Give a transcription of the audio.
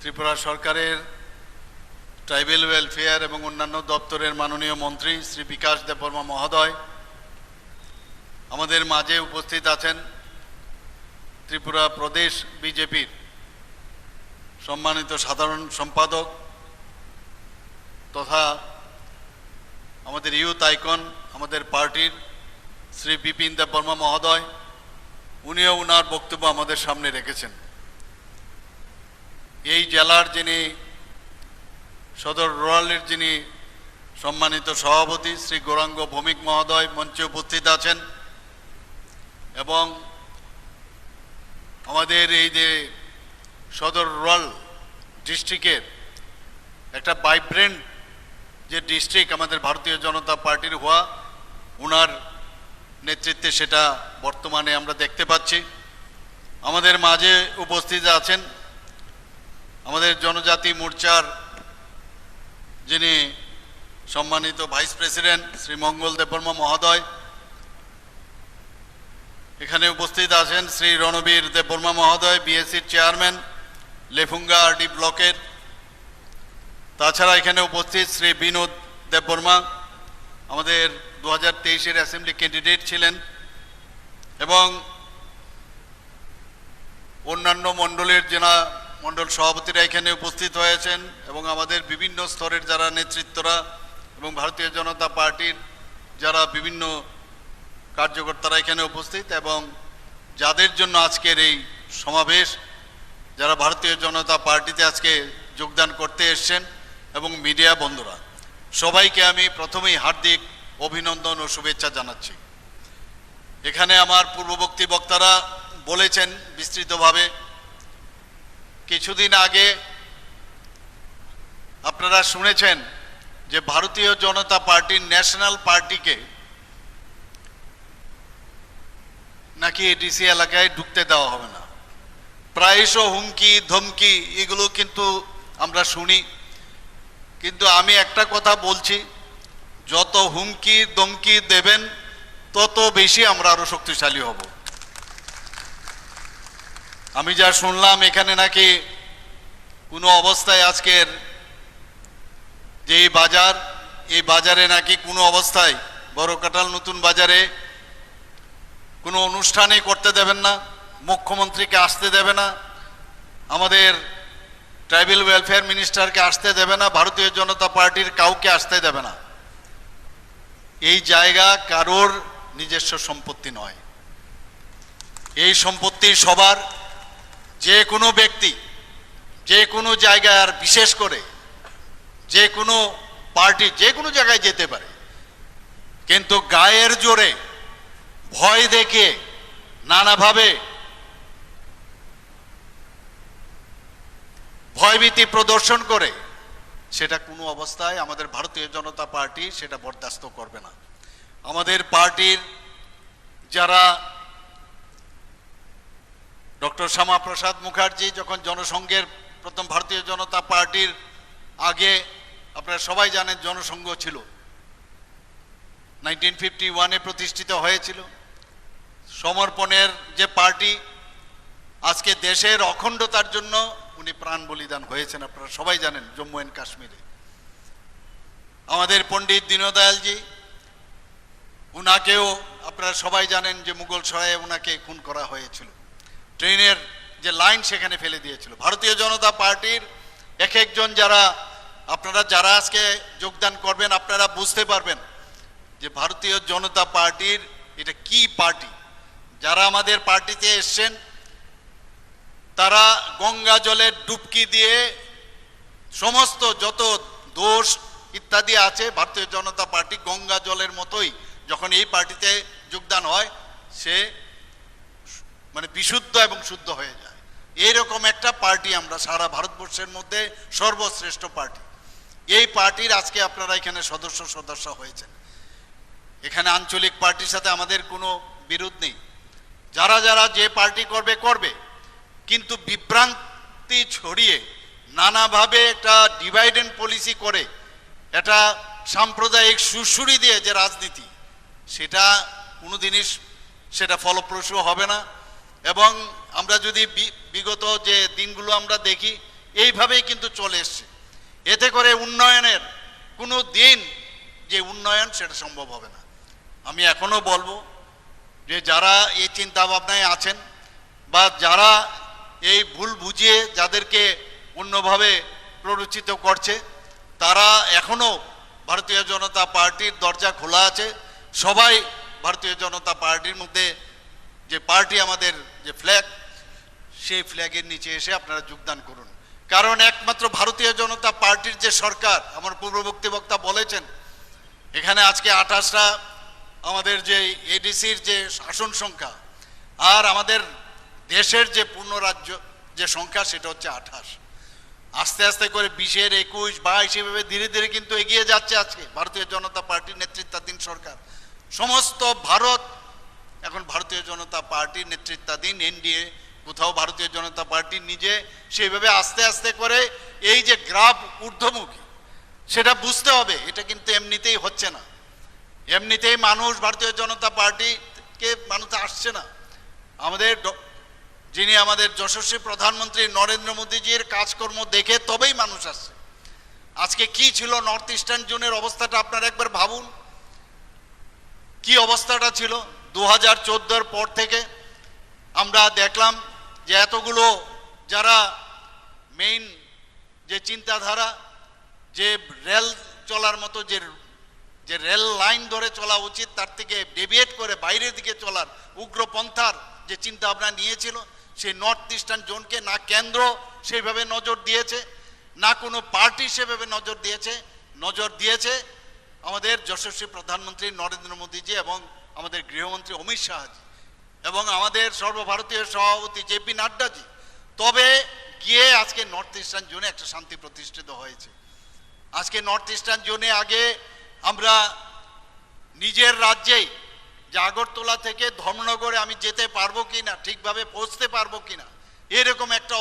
ত্রিপুরা সরকারের tribal welfare এবং অন্যান্য দপ্তরের মাননীয় মন্ত্রী শ্রী বিকাশ দেববর্মা মহোদয়, আমাদের মাঝে উপস্থিত আছেন ত্রিপুরা প্রদেশ বিজেপির সম্মানিত সাধারণ সম্পাদক তথা আমাদের ইউথ আইকন, আমাদের পার্টির শ্রী বিপিন দেববর্মা মহোদয়, উনিও উনার বক্তব্য আমাদের সামনে রেখেছেন। এই জেলার যিনি সদর রোয়ালের যিনি সম্মানিত সভাপতি শ্রী গৌরাঙ্গ ভৌমিক মহোদয় মঞ্চে উপস্থিত আছেন এবং আমাদের এই যে সদর রোয়াল ডিস্ট্রিক্টের একটা ভাইব্রেন্ট যে ডিস্ট্রিক্ট আমাদের ভারতীয় জনতা পার্টির হওয়া, উনার নেতৃত্বে সেটা বর্তমানে আমরা দেখতে পাচ্ছি। আমাদের মাঝে উপস্থিত আছেন আমাদের জনজাতি মোর্চার যিনি সম্মানিত ভাইস প্রেসিডেন্ট শ্রী মঙ্গল দেববর্মা মহোদয়, এখানে উপস্থিত আছেন শ্রী রণবীর দেববর্মা মহোদয় বিএসসির চেয়ারম্যান, লেফুঙ্গা আরডি ব্লকের। তাছাড়া এখানে উপস্থিত শ্রী বিনোদ দেববর্মা, আমাদের দু হাজার তেইশের অ্যাসেম্বলি ক্যান্ডিডেট ছিলেন এবং অন্যান্য মণ্ডলের জেলা মণ্ডল সভাপতিরা এখানে উপস্থিত হয়েছেন এবং আমাদের বিভিন্ন স্তরের যারা নেতৃত্বরা এবং ভারতীয় জনতা পার্টির যারা বিভিন্ন কার্যকর্তারা এখানে উপস্থিত এবং যাদের জন্য আজকের এই সমাবেশ, যারা ভারতীয় জনতা পার্টিতে আজকে যোগদান করতে এসছেন এবং মিডিয়া বন্ধুরা, সবাইকে আমি প্রথমেই হার্দিক অভিনন্দন ও শুভেচ্ছা জানাচ্ছি। এখানে আমার পূর্ববর্তী বক্তারা বলেছেন বিস্তৃতভাবে কিছুদিন আগে আপনারা শুনেছেন যে ভারতীয় জনতা পার্টির ন্যাশনাল পার্টিকে নাকি এডিসি এলাকায় ঢুকতে দেওয়া হবে না। প্রায়শ হুমকি, ধমকি এগুলো কিন্তু আমরা শুনি। কিন্তু আমি একটা কথা বলছি, যত হুমকি, ধমকি দেবেন, তত বেশি আমরা আরও শক্তিশালী হব। আমি যা শুনলাম, এখানে নাকি কোনো অবস্থায় আজকের যে বাজার, এই বাজারে নাকি কোনো অবস্থায়, বড় কাটাল নতুন বাজারে কোনো অনুষ্ঠানে করতে দেবেন না, মুখ্যমন্ত্রীকে আসতে দেবে না, আমাদের ট্রাইবেল ওয়েলফেয়ার মিনিস্টারকে আসতে দেবে না, ভারতীয় জনতা পার্টির কাউকে আসতে দেবে না। এই জায়গা কারোর নিজস্ব সম্পত্তি নয়। এই সম্পত্তি সবার যে কোনো ব্যক্তি, যে কোনো জায়গায় আর বিশেষ করে যে কোনো পার্টি, যে কোনো জায়গায় যেতে পারে। কিন্তু গায়ের জোরে ভয় দেখে নানাভাবে ভয়ভীতি প্রদর্শন করে, সেটা কোনো অবস্থায় আমাদের ভারতীয় জনতা পার্টি সেটা বরদাস্ত করবে না। আমাদের পার্টির যারা ডক্টর শ্যামাপ্রসাদ মুখার্জি যখন জনসংঘের প্রথম ভারতীয় জনতা পার্টির আগে, আপনারা সবাই জানেন জনসংঘ ছিল। নাইনটিন ফিফটি ওয়ানে প্রতিষ্ঠিত হয়েছিল। সমর্পণের যে পার্টি, আজকে দেশের অখণ্ডতার জন্য উনি প্রাণ বলিদান হয়েছেন, আপনারা সবাই জানেন জম্মু অ্যান্ড কাশ্মীরে। আমাদের পণ্ডিত দীনদয়ালজি উনাকেও আপনারা সবাই জানেন যে মুঘল সরায়ে উনাকে খুন করা হয়েছিল। ট্রেনের যে লাইন সেখানে ফেলে দিয়েছিল। ভারতীয় জনতা পার্টির এক একজন যারা, আপনারা যারা আজকে যোগদান করবেন, আপনারা বুঝতে পারবেন যে ভারতীয় জনতা পার্টির এটা কি পার্টি। যারা আমাদের পার্টিতে এসছেন, তারা গঙ্গা জলে ডুবকি দিয়ে সমস্ত যত দোষ ইত্যাদি আছে, ভারতীয় জনতা পার্টি গঙ্গা জলের মতোই যখন এই পার্টিতে যোগদান হয়, সে মানে বিশুদ্ধ এবং শুদ্ধ হয়ে যায়। এইরকম একটা পার্টি আমরা সারা ভারতবর্ষের মধ্যে সর্বশ্রেষ্ঠ পার্টি। এই পার্টির আজকে আপনারা এখানে সদস্য সদস্য হয়েছেন। এখানে আঞ্চলিক পার্টির সাথে আমাদের কোনো বিরোধ নেই। যারা যারা যে পার্টি করবে করবে। কিন্তু বিভ্রান্তি ছড়িয়ে নানাভাবে একটা ডিভাইড অ্যান্ড পলিসি করে এটা সাম্প্রদায়িক সুশুরি দিয়ে যে রাজনীতি, সেটা কোনো জিনিস সেটা ফলপ্রসূ হবে না। এবং আমরা যদি বিগত যে দিনগুলো আমরা দেখি, এইভাবেই কিন্তু চলে এসছে। এতে করে উন্নয়নের কোনো দিন যে উন্নয়ন, সেটা সম্ভব হবে না। আমি এখনও বলব যে যারা এই চিন্তা ভাবনায় আছেন বা যারা এই ভুল বুঝিয়ে যাদেরকে অন্যভাবে প্ররোচিত করছে, তারা এখনও ভারতীয় জনতা পার্টির দরজা খোলা আছে। সবাই ভারতীয় জনতা পার্টির মধ্যে যে পার্টি আমাদের যে ফ্ল্যাগ সেই ফ্ল্যাগের নিচে এসে আপনারা যোগদান করুন। কারণ একমাত্র ভারতীয় জনতা পার্টির যে সরকার, আমার পূর্ববর্তী বক্তা বলেছেন, এখানে আজকে আঠাশটা আমাদের যে এডিসির যে শাসন সংখ্যা, আর আমাদের দেশের যে পূর্ণ রাজ্য যে সংখ্যা, সেটা হচ্ছে আঠাশ। আস্তে আস্তে করে বিশের একুশ, বাইশ, এভাবে ধীরে ধীরে কিন্তু এগিয়ে যাচ্ছে আজকে ভারতীয় জনতা পার্টির নেতৃত্বাধীন সরকার। সমস্ত ভারত এখন ভারতীয় জনতা পার্টির নেতৃত্বাধীন এনডিএ, কোথাও ভারতীয় জনতা পার্টি নিজে সেইভাবে আস্তে আস্তে করে এই যে গ্রাফ ঊর্ধ্বমুখী, সেটা বুঝতে হবে, এটা কিন্তু এমনিতেই হচ্ছে না। এমনিতেই মানুষ ভারতীয় জনতা পার্টিকে মানুষ আসছে না। আমাদের যিনি আমাদের যশস্বী প্রধানমন্ত্রী নরেন্দ্র মোদীজির কাজকর্ম দেখে তবেই মানুষ আসছে। আজকে কি ছিল নর্থ ইস্টার্ন জোনের অবস্থাটা আপনারা একবার ভাবুন। কি অবস্থাটা ছিল? দু হাজার পর থেকে আমরা দেখলাম যে এতগুলো যারা মেইন যে চিন্তাধারা, যে রেল চলার মতো যে যে রেল লাইন ধরে চলা উচিত, তার থেকে ডেভিয়েট করে বাইরের দিকে চলার উগ্রপন্থার যে চিন্তা ভাবনা নিয়েছিল সেই নর্থ ইস্টার্ন জোনকে না কেন্দ্র সেইভাবে নজর দিয়েছে, না কোনো পার্টি সেভাবে নজর দিয়েছে নজর দিয়েছে আমাদের যশস্বী প্রধানমন্ত্রী নরেন্দ্র মোদীজি এবং আমাদের গৃহমন্ত্রী অমিত শাহজি এবং আমাদের সর্বভারতীয় সভাপতি জেপি নাড্ডাজি। তবে গিয়ে আজকে নর্থ ইস্টার্ন জোনে একটা শান্তি প্রতিষ্ঠিত হয়েছে। আজকে নর্থ ইস্টার্ন জোনে আগে আমরা নিজের রাজ্যেই যে আগরতলা থেকে ধর্মনগরে আমি যেতে পারব কি না ঠিকভাবে পৌঁছতে পারব কি না এরকম একটা